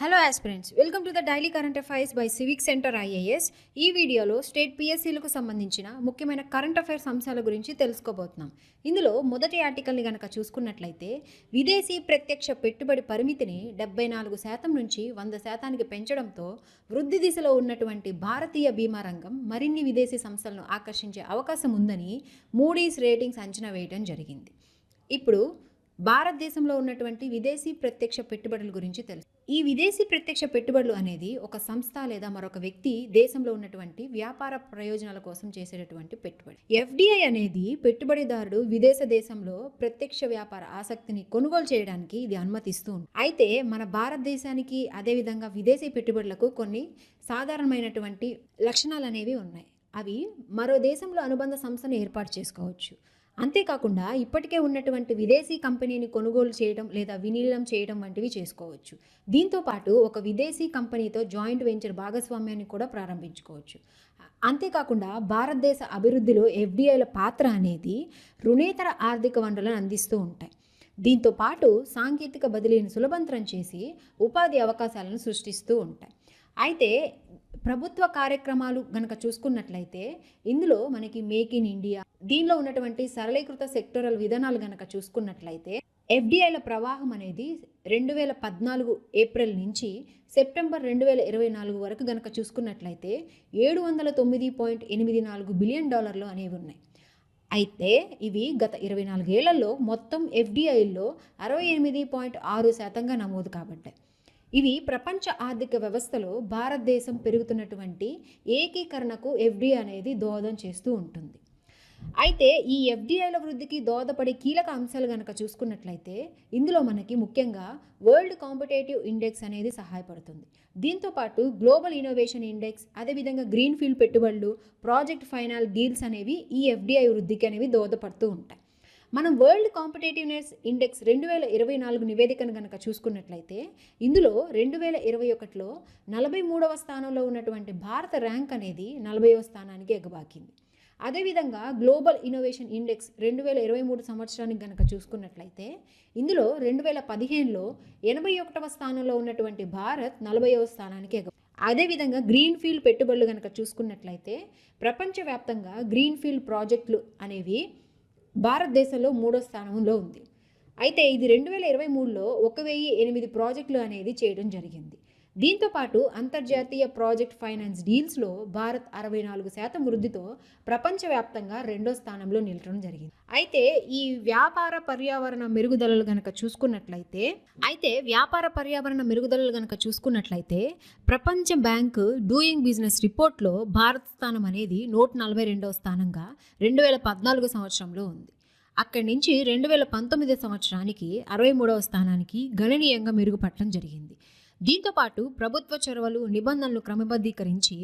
Hello aspirants welcome to the daily current affairs by civic centre IAS ఈ వీడియోలో state పిఎస్సీలకు సంబంధించిన ముఖ్యమైన current affairs అంశాల గురించి తెలుసుకోబోతున్నాం. ఇందులో మొదటి ఆర్టికల్ని గనక చూసుకున్నట్లయితే విదేశీ ప్రత్యక్ష పెట్టుబడి పరిమితిని డెబ్బై నాలుగు శాతం నుంచి వంద శాతానికి పెంచడంతో వృద్ధి దిశలో ఉన్నటువంటి భారతీయ బీమా రంగం మరిన్ని విదేశీ సంస్థలను ఆకర్షించే అవకాశం ఉందని మూడీస్ రేటింగ్స్ అంచనా వేయడం జరిగింది. ఇప్పుడు భారతదేశంలో ఉన్నటువంటి విదేశీ ప్రత్యక్ష పెట్టుబడుల గురించి తెలుసు. ఈ విదేశీ ప్రత్యక్ష పెట్టుబడులు అనేది ఒక సంస్థ లేదా మరొక వ్యక్తి దేశంలో ఉన్నటువంటి వ్యాపార ప్రయోజనాల కోసం చేసేటటువంటి పెట్టుబడి. ఎఫ్డిఐ అనేది పెట్టుబడిదారుడు విదేశ దేశంలో ప్రత్యక్ష వ్యాపార ఆసక్తిని కొనుగోలు చేయడానికి ఇది అనుమతిస్తూ ఉంది అయితే మన భారతదేశానికి అదేవిధంగా విదేశీ పెట్టుబడులకు కొన్ని సాధారణమైనటువంటి లక్షణాలు అనేవి ఉన్నాయి. అవి మరో దేశంలో అనుబంధ సంస్థను ఏర్పాటు చేసుకోవచ్చు. అంతేకాకుండా ఇప్పటికే ఉన్నటువంటి విదేశీ కంపెనీని కొనుగోలు చేయడం లేదా విలీనం చేయడం వంటివి చేసుకోవచ్చు. దీంతో పాటు ఒక విదేశీ కంపెనీతో జాయింట్ వెంచర్ భాగస్వామ్యాన్ని కూడా ప్రారంభించుకోవచ్చు. అంతేకాకుండా భారతదేశ అభివృద్ధిలో ఎఫ్డిఐల పాత్ర అనేది రుణేతర ఆర్థిక వనరులను అందిస్తూ ఉంటాయి. దీంతో పాటు సాంకేతిక బదిలీని సులభంతరం చేసి ఉపాధి అవకాశాలను సృష్టిస్తూ ఉంటాయి. అయితే ప్రభుత్వ కార్యక్రమాలు గనక చూసుకున్నట్లయితే ఇందులో మనకి మేక్ ఇన్ ఇండియా దీనిలో ఉన్నటువంటి సరళీకృత సెక్టరల్ విధానాలు గనక చూసుకున్నట్లయితే ఎఫ్డిఐల ప్రవాహం అనేది రెండు వేల పద్నాలుగు ఏప్రిల్ నుంచి సెప్టెంబర్ రెండు వేల ఇరవై నాలుగు వరకు గనక చూసుకున్నట్లయితే ఏడు వందల తొమ్మిది పాయింట్ ఎనిమిది నాలుగు బిలియన్ డాలర్లు అనేవి ఉన్నాయి. అయితే ఇవి గత ఇరవై నాలుగేళ్ళలో మొత్తం ఎఫ్డిఐల్లో అరవై ఎనిమిది పాయింట్ ఆరు శాతంగా నమోదు కాబట్టాయి ఇవి ప్రపంచ ఆర్థిక వ్యవస్థలో భారతదేశం పెరుగుతున్నటువంటి ఏకీకరణకు ఎఫ్డి అనేది దోహదం చేస్తూ ఉంటుంది. అయితే ఈ ఎఫ్డిఐల వృద్ధికి దోహదపడే కీలక అంశాలు కనుక చూసుకున్నట్లయితే ఇందులో మనకి ముఖ్యంగా వరల్డ్ కాంపిటేటివ్ ఇండెక్స్ అనేది సహాయపడుతుంది. దీంతో పాటు గ్లోబల్ ఇన్నోవేషన్ ఇండెక్స్ అదేవిధంగా గ్రీన్ ఫీల్డ్ పెట్టుబడులు ప్రాజెక్ట్ ఫైనాల్ డీల్స్ అనేవి ఈ ఎఫ్డిఐ వృద్ధికి అనేవి దోహదపడుతూ ఉంటాయి. మనం వరల్డ్ కాంపిటేటివ్నెస్ ఇండెక్స్ రెండు వేల ఇరవై నాలుగు నివేదికను కనుక చూసుకున్నట్లయితే ఇందులో రెండు వేల ఇరవై ఒకటిలో నలభై మూడవ స్థానంలో ఉన్నటువంటి భారత ర్యాంక్ అనేది నలభైవ స్థానానికి ఎగబాకింది. అదేవిధంగా గ్లోబల్ ఇన్నోవేషన్ ఇండెక్స్ రెండు వేల ఇరవై మూడు సంవత్సరానికి కనుక చూసుకున్నట్లయితే ఇందులో రెండు వేల పదిహేనులో ఎనభై ఒకటవ స్థానంలో ఉన్నటువంటి భారత్ నలభైవ స్థానానికి ఎగ అదేవిధంగా గ్రీన్ ఫీల్డ్ పెట్టుబడులు కనుక చూసుకున్నట్లయితే ప్రపంచవ్యాప్తంగా గ్రీన్ ఫీల్డ్ ప్రాజెక్టులు అనేవి భారతదేశంలో మూడో స్థానంలో ఉంది. అయితే ఇది రెండు వేల ఇరవై మూడులో ఒక వెయ్యి ఎనిమిది ప్రాజెక్టులు అనేది చేయడం జరిగింది. దీంతో పాటు అంతర్జాతీయ ప్రాజెక్ట్ ఫైనాన్స్ డీల్స్లో భారత్ అరవై నాలుగు శాతం వృద్ధితో ప్రపంచవ్యాప్తంగా రెండో స్థానంలో నిలటం జరిగింది. అయితే ఈ వ్యాపార పర్యావరణ మెరుగుదలలు గనక చూసుకున్నట్లయితే అయితే వ్యాపార పర్యావరణ మెరుగుదలలు గనక చూసుకున్నట్లయితే ప్రపంచ బ్యాంకు డూయింగ్ బిజినెస్ రిపోర్ట్లో భారత్ స్థానం అనేది నూట నలభై రెండవ స్థానంగా రెండు వేల పద్నాలుగు సంవత్సరంలో ఉంది. అక్కడి నుంచి రెండు వేల పంతొమ్మిది సంవత్సరానికి అరవై మూడవ స్థానానికి గణనీయంగా మెరుగుపడటం జరిగింది. దీంతోపాటు ప్రభుత్వ చొరవలు నిబంధనలు క్రమబద్ధీకరించి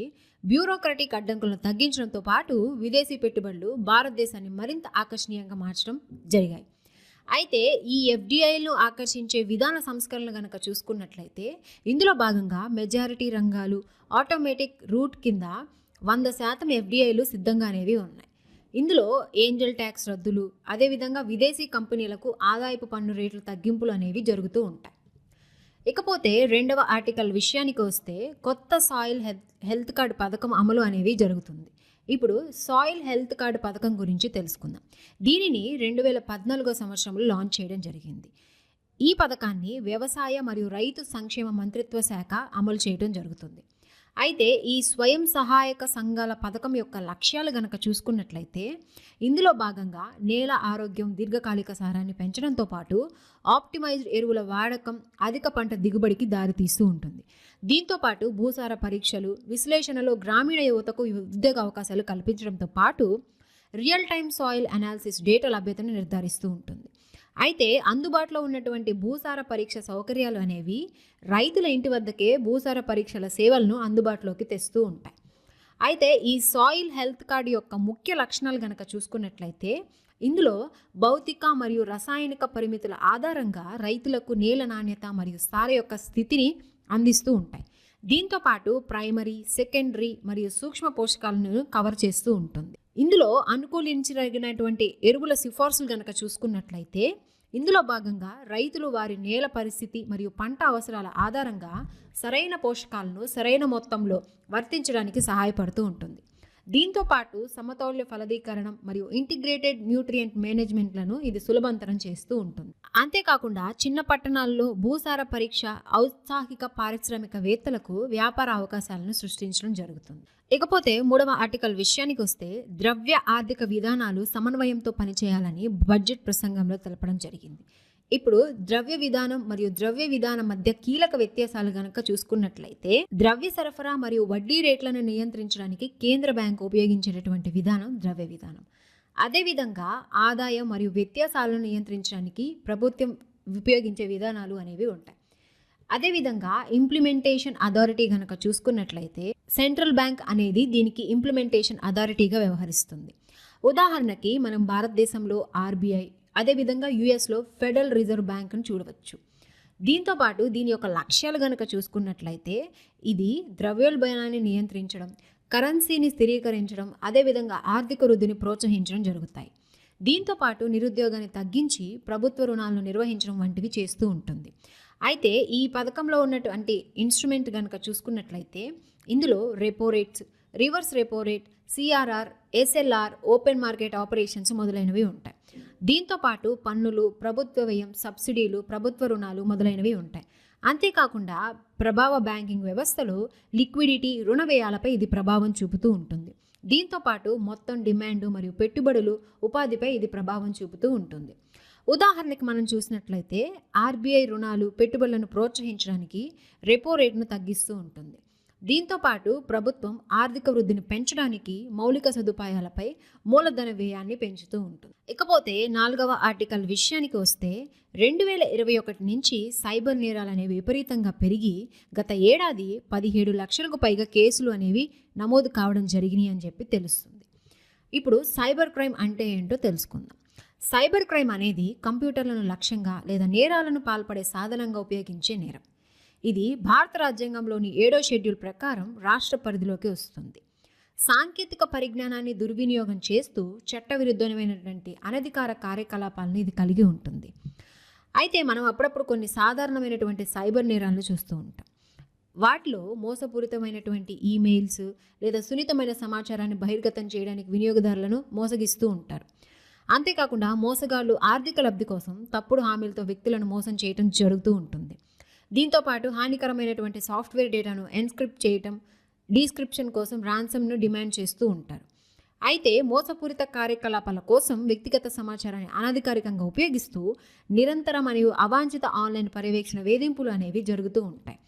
బ్యూరోక్రటిక్ అడ్డంకులను తగ్గించడంతో పాటు విదేశీ పెట్టుబడులు భారతదేశాన్ని మరింత ఆకర్షణీయంగా మార్చడం జరిగాయి. అయితే ఈ ఎఫ్డిఐలను ఆకర్షించే విధాన సంస్కరణలు కనుక చూసుకున్నట్లయితే ఇందులో భాగంగా మెజారిటీ రంగాలు ఆటోమేటిక్ రూట్ కింద వంద శాతం ఎఫ్డిఐలు సిద్ధంగా అనేవి ఉన్నాయి. ఇందులో ఏంజల్ ట్యాక్స్ రద్దులు అదేవిధంగా విదేశీ కంపెనీలకు ఆదాయపు పన్ను రేట్లు తగ్గింపులు అనేవి జరుగుతూ ఉంటాయి. ఇకపోతే రెండవ ఆర్టికల్ విషయానికి వస్తే కొత్త సాయిల్ హెల్త్ హెల్త్ కార్డు పథకం అమలు అనేవి జరుగుతుంది. ఇప్పుడు సాయిల్ హెల్త్ కార్డు పథకం గురించి తెలుసుకుందాం. దీనిని రెండు వేల పద్నాలుగో సంవత్సరంలో లాంచ్ చేయడం జరిగింది. ఈ పథకాన్ని వ్యవసాయ మరియు రైతు సంక్షేమ మంత్రిత్వ శాఖ అమలు చేయడం జరుగుతుంది. అయితే ఈ స్వయం సహాయక సంఘాల పథకం యొక్క లక్ష్యాలు గనక చూసుకున్నట్లయితే ఇందులో భాగంగా నేల ఆరోగ్యం దీర్ఘకాలిక సారాన్ని పెంచడంతో పాటు ఆప్టిమైజ్డ్ ఎరువుల వాడకం అధిక పంట దిగుబడికి దారితీస్తూ ఉంటుంది. దీంతో పాటు భూసార పరీక్షలు విశ్లేషణలో గ్రామీణ యువతకు ఉద్యోగ అవకాశాలు కల్పించడంతో పాటు real time soil analysis data లభ్యతను నిర్ధారిస్తూ ఉంటుంది. అయితే అందుబాటులో ఉన్నటువంటి భూసార పరీక్ష సౌకర్యాలు అనేవి రైతుల ఇంటి వద్దకే భూసార పరీక్షల సేవలను అందుబాటులోకి తెస్తూ ఉంటాయి. అయితే ఈ సాయిల్ హెల్త్ కార్డ్ యొక్క ముఖ్య లక్షణాలు గనక చూసుకున్నట్లయితే ఇందులో భౌతిక మరియు రసాయనిక పరిమితుల ఆధారంగా రైతులకు నేల నాణ్యత మరియు సార యొక్క స్థితిని అందిస్తూ ఉంటాయి. దీంతో పాటు ప్రైమరీ సెకండరీ మరియు సూక్ష్మ పోషకాలను కవర్ చేస్తూ ఉంటుంది. ఇందులో అనుకూలించదగినటువంటి ఎరువుల సిఫార్సులు గనక చూసుకున్నట్లయితే ఇందులో భాగంగా రైతులు వారి నేల పరిస్థితి మరియు పంట అవసరాల ఆధారంగా సరైన పోషకాలను సరైన మొత్తంలో వర్తించడానికి సహాయపడుతూ ఉంటుంది. దీంతో పాటు సమతౌల్య ఫలదీకరణం మరియు ఇంటిగ్రేటెడ్ న్యూట్రియంట్ మేనేజ్మెంట్లను ఇది సులభంతరం చేస్తూ ఉంటుంది. అంతేకాకుండా చిన్న పట్టణాల్లో భూసార పరీక్ష ఔత్సాహిక పారిశ్రామికవేత్తలకు వ్యాపార అవకాశాలను సృష్టించడం జరుగుతుంది. ఇకపోతే మూడవ ఆర్టికల్ విషయానికి వస్తే ద్రవ్య ఆర్థిక విధానాలు సమన్వయంతో పనిచేయాలని బడ్జెట్ ప్రసంగంలో తెలపడం జరిగింది. ఇప్పుడు ద్రవ్య విధానం మరియు ద్రవ్య విధానం మధ్య కీలక వ్యత్యాసాలు గనక చూసుకున్నట్లయితే ద్రవ్య సరఫరా మరియు వడ్డీ రేట్లను నియంత్రించడానికి కేంద్ర బ్యాంకు ఉపయోగించేటటువంటి విధానం ద్రవ్య విధానం. అదేవిధంగా ఆదాయం మరియు వ్యత్యాసాలను నియంత్రించడానికి ప్రభుత్వం ఉపయోగించే విధానాలు అనేవి ఉంటాయి. అదేవిధంగా ఇంప్లిమెంటేషన్ అథారిటీ కనుక చూసుకున్నట్లయితే సెంట్రల్ బ్యాంక్ అనేది దీనికి ఇంప్లిమెంటేషన్ అథారిటీగా వ్యవహరిస్తుంది. ఉదాహరణకి మనం భారతదేశంలో ఆర్బీఐ అదేవిధంగా యుఎస్లో ఫెడరల్ రిజర్వ్ బ్యాంక్ను చూడవచ్చు. దీంతో పాటు దీని యొక్క లక్ష్యాలు గనక చూసుకున్నట్లయితే ఇది ద్రవ్యోల్బణాన్ని నియంత్రించడం కరెన్సీని స్థిరీకరించడం అదేవిధంగా ఆర్థిక వృద్ధిని ప్రోత్సహించడం జరుగుతాయి. దీంతో పాటు నిరుద్యోగాన్ని తగ్గించి ప్రభుత్వ రుణాలను నిర్వహించడం వంటివి చేస్తూ ఉంటుంది. అయితే ఈ పథకంలో ఉన్నటువంటి ఇన్స్ట్రుమెంట్ కనుక చూసుకున్నట్లయితే ఇందులో repo rates reverse repo rate CRR SLR open market operations మొదలైనవి ఉంటాయి. దీంతో పాటు పన్నులు ప్రభుత్వ వ్యయం సబ్సిడీలు ప్రభుత్వ రుణాలు మొదలైనవి ఉంటాయి. అంతేకాకుండా ప్రభావ బ్యాంకింగ్ వ్యవస్థలో లిక్విడిటీ రుణ వ్యయాలపై ఇది ప్రభావం చూపుతూ ఉంటుంది. దీంతో పాటు మొత్తం డిమాండ్ మరియు పెట్టుబడులు ఉపాధిపై ఇది ప్రభావం చూపుతూ ఉంటుంది. ఉదాహరణకి మనం చూసినట్లయితే ఆర్బీఐ రుణాలు పెట్టుబడులను ప్రోత్సహించడానికి రెపో రేట్ను తగ్గిస్తూ ఉంటుంది. దీంతో పాటు ప్రభుత్వం ఆర్థిక వృద్ధిని పెంచడానికి మౌలిక సదుపాయాలపై మూలధన వ్యయాన్ని పెంచుతూ ఉంటుంది. ఇకపోతే నాలుగవ ఆర్టికల్ విషయానికి వస్తే రెండు వేల ఇరవై ఒకటి నుంచి సైబర్ నేరాలు అనేవి విపరీతంగా పెరిగి గత ఏడాది పదిహేడు లక్షలకు పైగా కేసులు అనేవి నమోదు కావడం జరిగినాయి అని చెప్పి తెలుస్తుంది. ఇప్పుడు సైబర్ క్రైమ్ అంటే ఏంటో తెలుసుకుందాం. సైబర్ క్రైమ్ అనేది కంప్యూటర్లను లక్ష్యంగా లేదా నేరాలను పాల్పడే సాధనంగా ఉపయోగించే నేరం. ఇది భారత రాజ్యాంగంలోని ఏడో షెడ్యూల్ ప్రకారం రాష్ట్ర పరిధిలోకి వస్తుంది. సాంకేతిక పరిజ్ఞానాన్ని దుర్వినియోగం చేస్తూ చట్టవిరుద్ధమైనటువంటి అనధికార కార్యకలాపాలను ఇది కలిగి ఉంటుంది. అయితే మనం అప్పుడప్పుడు కొన్ని సాధారణమైనటువంటి సైబర్ నేరాలను చూస్తూ ఉంటాం. వాటిలో మోసపూరితమైనటువంటి ఈమెయిల్స్ లేదా సున్నితమైన సమాచారాన్ని బహిర్గతం చేయడానికి వినియోగదారులను మోసగిస్తూ ఉంటారు. అంతేకాకుండా మోసగాళ్ళు ఆర్థిక లబ్ధి కోసం తప్పుడు హామీలతో వ్యక్తులను మోసం చేయడం జరుగుతూ ఉంటుంది. దీంతో పాటు హానికరమైనటువంటి సాఫ్ట్వేర్ డేటాను ఎన్స్క్రిప్ట్ చేయటం డీస్క్రిప్షన్ కోసం ర్యాన్సమ్ను డిమాండ్ చేస్తూ ఉంటారు. అయితే మోసపూరిత కార్యకలాపాల కోసం వ్యక్తిగత సమాచారాన్ని అనధికారికంగా ఉపయోగిస్తూ నిరంతర మరియు అవాంఛిత ఆన్లైన్ పర్యవేక్షణ వేధింపులు అనేవి జరుగుతూ ఉంటాయి.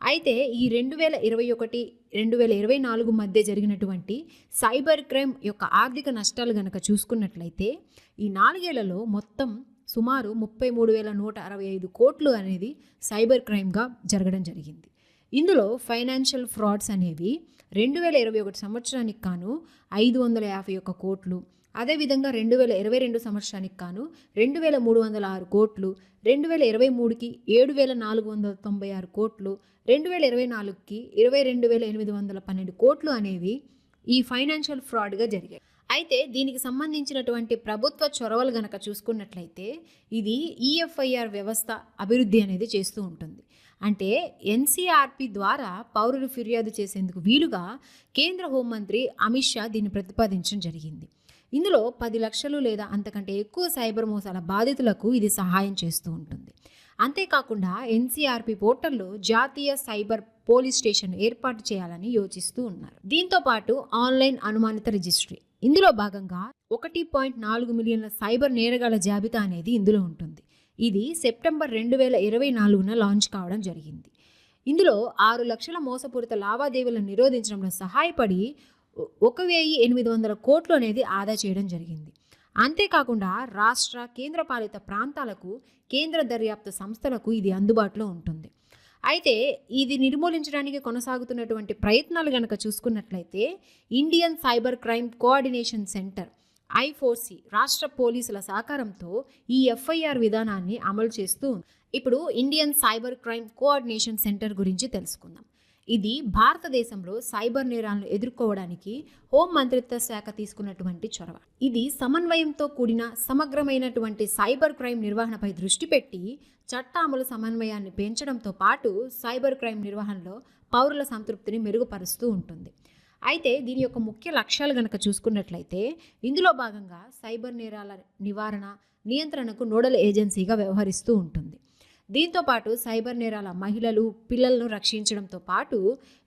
అయితే ఈ రెండు వేల ఇరవై ఒకటి రెండు వేల ఇరవై నాలుగు మధ్య జరిగినటువంటి సైబర్ క్రైమ్ యొక్క ఆర్థిక నష్టాలు గనక చూసుకున్నట్లయితే ఈ నాలుగేళ్ళలో మొత్తం సుమారు ముప్పై మూడు వేల నూట అరవై ఐదు కోట్లు అనేది సైబర్ క్రైమ్గా జరగడం జరిగింది. ఇందులో ఫైనాన్షియల్ ఫ్రాడ్స్ అనేవి రెండు వేల ఇరవై ఒకటి సంవత్సరానికి కాను ఐదు వందల యాభై ఒక్క కోట్లు అదేవిధంగా రెండు వేల ఇరవై రెండు సంవత్సరానికి కాను రెండు వేల మూడు వందల ఆరు కోట్లు రెండు వేల ఇరవై మూడుకి ఏడు వేల నాలుగు వందల తొంభై ఆరు కోట్లు రెండు వేల ఇరవై నాలుగుకి ఇరవై రెండు వేల ఎనిమిది వందల పన్నెండు కోట్లు అనేవి ఈ ఫైనాన్షియల్ ఫ్రాడ్గా జరిగాయి. అయితే దీనికి సంబంధించినటువంటి ప్రభుత్వ చొరవలు గనక చూసుకున్నట్లయితే ఇది ఈఎఫ్ఐఆర్ వ్యవస్థ అభివృద్ధి అనేది చేస్తూ ఉంటుంది. అంటే ఎన్సీఆర్పి ద్వారా పౌరులు ఫిర్యాదు చేసేందుకు వీలుగా కేంద్ర హోంమంత్రి అమిత్ షా దీన్ని ప్రతిపాదించడం జరిగింది. ఇందులో పది లక్షలు లేదా అంతకంటే ఎక్కువ సైబర్ మోసాల బాధితులకు ఇది సహాయం చేస్తూ ఉంటుంది. అంతేకాకుండా ఎన్సీఆర్పి పోర్టల్లో జాతీయ సైబర్ పోలీస్ స్టేషన్ ఏర్పాటు చేయాలని యోచిస్తూ ఉన్నారు. దీంతో పాటు ఆన్లైన్ అనుమానిత రిజిస్ట్రీ ఇందులో భాగంగా ఒకటి పాయింట్ నాలుగు మిలియన్ల సైబర్ నేరగాల జాబితా అనేది ఇందులో ఉంటుంది. ఇది సెప్టెంబర్ రెండు వేల ఇరవై నాలుగున లాంచ్ కావడం జరిగింది. ఇందులో ఆరు లక్షల మోసపూరిత లావాదేవీలను నిరోధించడంలో సహాయపడి ఒక వెయ్యి ఎనిమిది వందల కోట్లు అనేది ఆదా చేయడం జరిగింది. అంతేకాకుండా రాష్ట్ర కేంద్రపాలిత ప్రాంతాలకు కేంద్ర దర్యాప్తు సంస్థలకు ఇది అందుబాటులో ఉంటుంది. అయితే ఇది నిర్మూలించడానికి కొనసాగుతున్నటువంటి ప్రయత్నాలు కనుక చూసుకున్నట్లయితే Indian cyber crime coordination centre ఐఫోర్సి రాష్ట్ర పోలీసుల సహకారంతో ఈ ఎఫ్ఐఆర్ విధానాన్ని అమలు చేస్తూ ఇప్పుడు Indian cyber crime coordination centre గురించి తెలుసుకుందాం. ఇది భారతదేశంలో సైబర్ నేరాలను ఎదుర్కోవడానికి హోం మంత్రిత్వ శాఖ తీసుకున్నటువంటి చొరవ. ఇది సమన్వయంతో కూడిన సమగ్రమైనటువంటి సైబర్ క్రైమ్ నిర్వహణపై దృష్టి పెట్టి చట్ట అమలు సమన్వయాన్ని పెంచడంతో పాటు సైబర్ క్రైమ్ నిర్వహణలో పౌరుల సంతృప్తిని మెరుగుపరుస్తూ ఉంటుంది. అయితే దీని యొక్క ముఖ్య లక్ష్యాలు గనక చూసుకున్నట్లయితే ఇందులో భాగంగా సైబర్ నేరాల నివారణ నియంత్రణకు నోడల్ ఏజెన్సీగా వ్యవహరిస్తూ ఉంటుంది. దీంతో పాటు సైబర్ నేరాల మహిళలు పిల్లలను రక్షించడంతో పాటు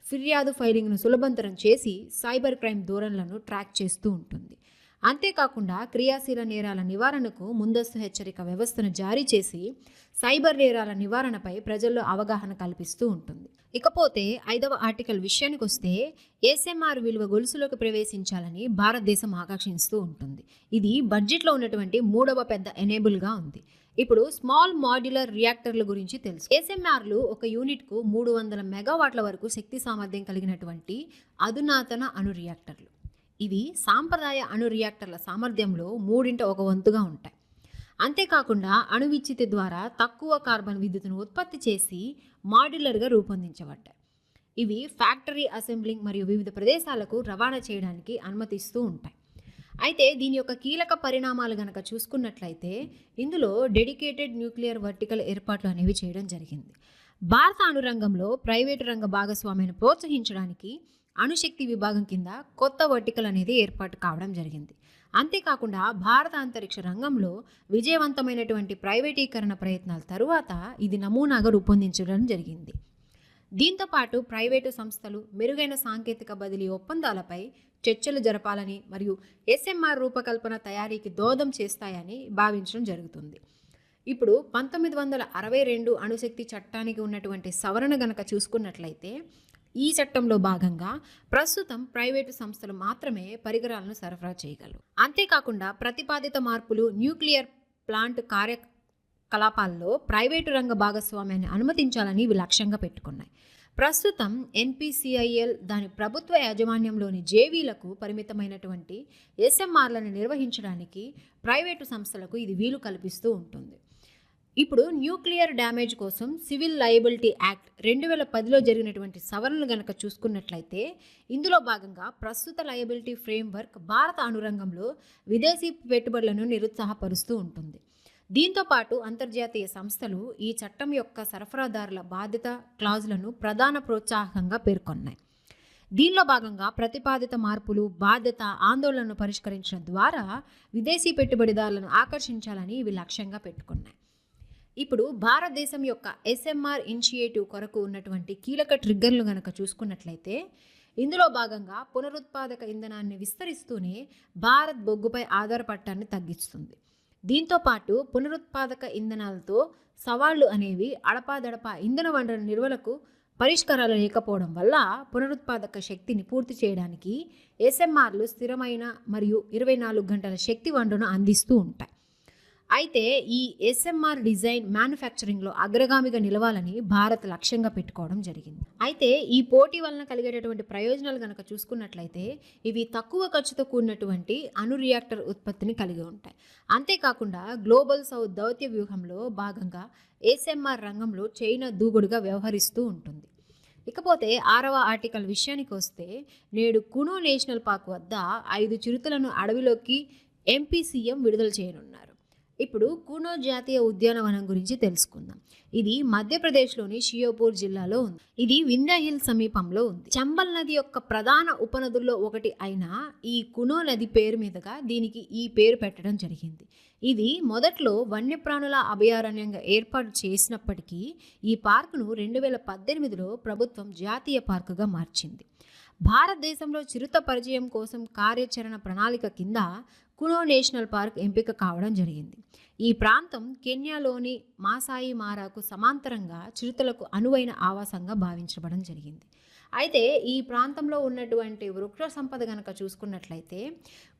ఫిర్యాదు ఫైలింగ్ను సులభంతరం చేసి సైబర్ క్రైమ్ ధోరణులను ట్రాక్ చేస్తూ ఉంటుంది. అంతేకాకుండా క్రియాశీల నేరాల నివారణకు ముందస్తు హెచ్చరిక వ్యవస్థను జారీ చేసి సైబర్ నేరాల నివారణపై ప్రజల్లో అవగాహన కల్పిస్తూ ఉంటుంది. ఇకపోతే ఐదవ ఆర్టికల్ విషయానికి వస్తే ఎస్ఎంఆర్ విలువ గొలుసులోకి ప్రవేశించాలని భారతదేశం ఆకాంక్షిస్తూ ఉంటుంది. ఇది బడ్జెట్లో ఉన్నటువంటి మూడవ పెద్ద ఎనేబుల్గా ఉంది. ఇప్పుడు స్మాల్ మాడ్యులర్ రియాక్టర్ల గురించి తెలుసు. ఎస్ఎంఆర్లు ఒక యూనిట్కు మూడు వందల మెగావాట్ల వరకు శక్తి సామర్థ్యం కలిగినటువంటి అధునాతన అణు రియాక్టర్లు. ఇవి సాంప్రదాయ అణు రియాక్టర్ల సామర్థ్యంలో మూడింట ఒక వంతుగా ఉంటాయి. అంతేకాకుండా అణు విచ్ఛితి ద్వారా తక్కువ కార్బన్ విద్యుత్తును ఉత్పత్తి చేసి మాడ్యులర్గా రూపొందించబడ్డాయి. ఇవి ఫ్యాక్టరీ అసెంబ్లింగ్ మరియు వివిధ ప్రదేశాలకు రవాణా చేయడానికి అనుమతిస్తూ ఉంటాయి. అయితే దీని యొక్క కీలక పరిణామాలు గనక చూసుకున్నట్లయితే ఇందులో డెడికేటెడ్ న్యూక్లియర్ వర్టికల్ ఏర్పాట్లు అనేవి చేయడం జరిగింది. భారత అణురంగంలో ప్రైవేటు రంగ భాగస్వామ్యాన్ని ప్రోత్సహించడానికి అణుశక్తి విభాగం కింద కొత్త వర్టికల్ అనేది ఏర్పాటు కావడం జరిగింది. అంతేకాకుండా భారత అంతరిక్ష రంగంలో విజయవంతమైనటువంటి ప్రైవేటీకరణ ప్రయత్నాల తరువాత ఇది నమూనాగా రూపొందించడం జరిగింది. దీంతో పాటు ప్రైవేటు సంస్థలు మెరుగైన సాంకేతిక బదిలీ ఒప్పందాలపై చర్చలు జరపాలని మరియు ఎస్ఎంఆర్ రూపకల్పన తయారీకి దోహదం చేస్తాయని భావించడం జరుగుతుంది. ఇప్పుడు పంతొమ్మిది వందల అరవై రెండు అణుశక్తి చట్టానికి ఉన్నటువంటి సవరణ గనక చూసుకున్నట్లయితే ఈ చట్టంలో భాగంగా ప్రస్తుతం ప్రైవేటు సంస్థలు మాత్రమే పరికరాలను సరఫరా చేయగలవు. అంతేకాకుండా ప్రతిపాదిత మార్పులు న్యూక్లియర్ ప్లాంట్ కార్యకలాపాల్లో ప్రైవేటు రంగ భాగస్వామ్యాన్ని అనుమతించాలని ఇవి లక్ష్యంగా పెట్టుకున్నాయి. ప్రస్తుతం ఎన్పిసిఐఎల్ దాని ప్రభుత్వ యాజమాన్యంలోని జేవీలకు పరిమితమైనటువంటి ఎస్ఎంఆర్లను నిర్వహించడానికి ప్రైవేటు సంస్థలకు ఇది వీలు కల్పిస్తూ ఉంటుంది. ఇప్పుడు న్యూక్లియర్ డ్యామేజ్ కోసం సివిల్ లయబిలిటీ యాక్ట్ రెండు వేల పదిలో జరిగినటువంటి సవరణలు గనక చూసుకున్నట్లయితే ఇందులో భాగంగా ప్రస్తుత లయబిలిటీ ఫ్రేమ్వర్క్ భారత అణురంగంలో విదేశీ పెట్టుబడులను నిరుత్సాహపరుస్తూ ఉంటుంది. దీంతో పాటు అంతర్జాతీయ సంస్థలు ఈ చట్టం యొక్క సరఫరాదారుల బాధ్యత క్లాజులను ప్రధాన ప్రోత్సాహకంగా పేర్కొన్నాయి. దీనిలో భాగంగా ప్రతిపాదిత మార్పులు బాధ్యత ఆందోళనను పరిష్కరించడం ద్వారా విదేశీ పెట్టుబడిదారులను ఆకర్షించాలని ఇవి లక్ష్యంగా పెట్టుకున్నాయి. ఇప్పుడు భారతదేశం యొక్క ఎస్ఎంఆర్ ఇనిషియేటివ్ కొరకు ఉన్నటువంటి కీలక ట్రిగ్గర్లు గనక చూసుకున్నట్లయితే ఇందులో భాగంగా పునరుత్పాదక ఇంధనాన్ని విస్తరిస్తూనే భారత్ బొగ్గుపై ఆధారపడటాన్ని తగ్గిస్తుంది. దీంతో పాటు పునరుత్పాదక ఇంధనాలతో సవాళ్ళు అనేవి అడపాదడపా ఇంధన వనరుల నిల్వలకు పరిష్కారాలు లేకపోవడం వల్ల పునరుత్పాదక శక్తిని పూర్తి చేయడానికి ఎస్ఎంఆర్లు స్థిరమైన మరియు ఇరవై నాలుగు గంటల శక్తి వనరును అందిస్తూ ఉంటాయి. అయితే ఈ ఎస్ఎంఆర్ డిజైన్ మ్యానుఫ్యాక్చరింగ్లో అగ్రగామిగా నిలవాలని భారత్ లక్ష్యంగా పెట్టుకోవడం జరిగింది. అయితే ఈ పోటీ వలన కలిగేటటువంటి ప్రయోజనాలు కనుక చూసుకున్నట్లయితే ఇవి తక్కువ ఖర్చుతో కూడినటువంటి అణు రియాక్టర్ ఉత్పత్తిని కలిగి ఉంటాయి. అంతేకాకుండా గ్లోబల్ సౌత్ దౌత్య వ్యూహంలో భాగంగా ఎస్ఎంఆర్ రంగంలో చైనా దూకుడుగా వ్యవహరిస్తూ ఉంటుంది. ఇకపోతే ఆరవ ఆర్టికల్ విషయానికి వస్తే నేడు కును నేషనల్ పార్క్ వద్ద ఐదు చిరుతలను అడవిలోకి ఎంపీసీఎం విడుదల చేయనున్నారు. ఇప్పుడు కూనో జాతీయ ఉద్యానవనం గురించి తెలుసుకుందాం. ఇది మధ్యప్రదేశ్లోని షియోపూర్ జిల్లాలో ఉంది. ఇది వింధ్య సమీపంలో ఉంది. చంబల్ నది యొక్క ప్రధాన ఉపనదుల్లో ఒకటి అయిన ఈ కునో నది పేరు మీదుగా దీనికి ఈ పేరు పెట్టడం జరిగింది. ఇది మొదట్లో వన్యప్రాణుల అభయారణ్యంగా ఏర్పాటు చేసినప్పటికీ ఈ పార్కును రెండు వేల పద్దెనిమిదిలో ప్రభుత్వం జాతీయ పార్కుగా మార్చింది. భారతదేశంలో చిరుత పరిచయం కోసం కార్యాచరణ ప్రణాళిక కింద కునో నేషనల్ పార్క్ ఎంపిక కావడం జరిగింది. ఈ ప్రాంతం కెన్యాలోని మాసాయి మారాకు సమాంతరంగా చిరుతలకు అనువైన ఆవాసంగా భావించబడం జరిగింది. అయితే ఈ ప్రాంతంలో ఉన్నటువంటి వృక్ష సంపద కనుక చూసుకున్నట్లయితే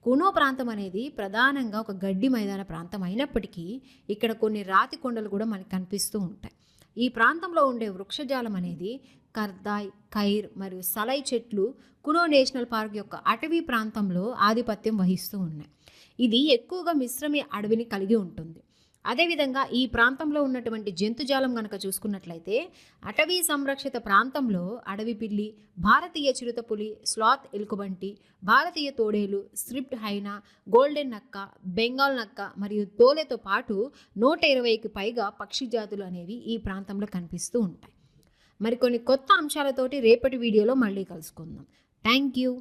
కునో ప్రాంతం అనేది ప్రధానంగా ఒక గడ్డి మైదాన ప్రాంతం అయినప్పటికీ ఇక్కడ కొన్ని రాతి కొండలు కూడా మనకు కనిపిస్తూ ఉంటాయి. ఈ ప్రాంతంలో ఉండే వృక్షజాలం అనేది కర్దాయ్ ఖైర్ మరియు సలై చెట్లు కునో నేషనల్ పార్క్ యొక్క అటవీ ప్రాంతంలో ఆధిపత్యం వహిస్తూ ఉన్నాయి. ఇది ఎక్కువగా మిశ్రమి అడవిని కలిగి ఉంటుంది. అదేవిధంగా ఈ ప్రాంతంలో ఉన్నటువంటి జంతుజాలం కనుక చూసుకున్నట్లయితే అటవీ సంరక్షిత ప్రాంతంలో అడవి పిల్లి భారతీయ చిరుతపులి స్లాత్ ఎలుకబంటి భారతీయ తోడేలు స్క్రిప్ట్ హైనా గోల్డెన్ నక్క బెంగాల్ నక్క మరియు తోలెతో పాటు నూట ఇరవైకి పైగా పక్షి జాతులు అనేవి ఈ ప్రాంతంలో కనిపిస్తూ ఉంటాయి. మరికొన్ని కొత్త అంశాలతోటి రేపటి వీడియోలో మళ్ళీ కలుసుకుందాం. Thank you.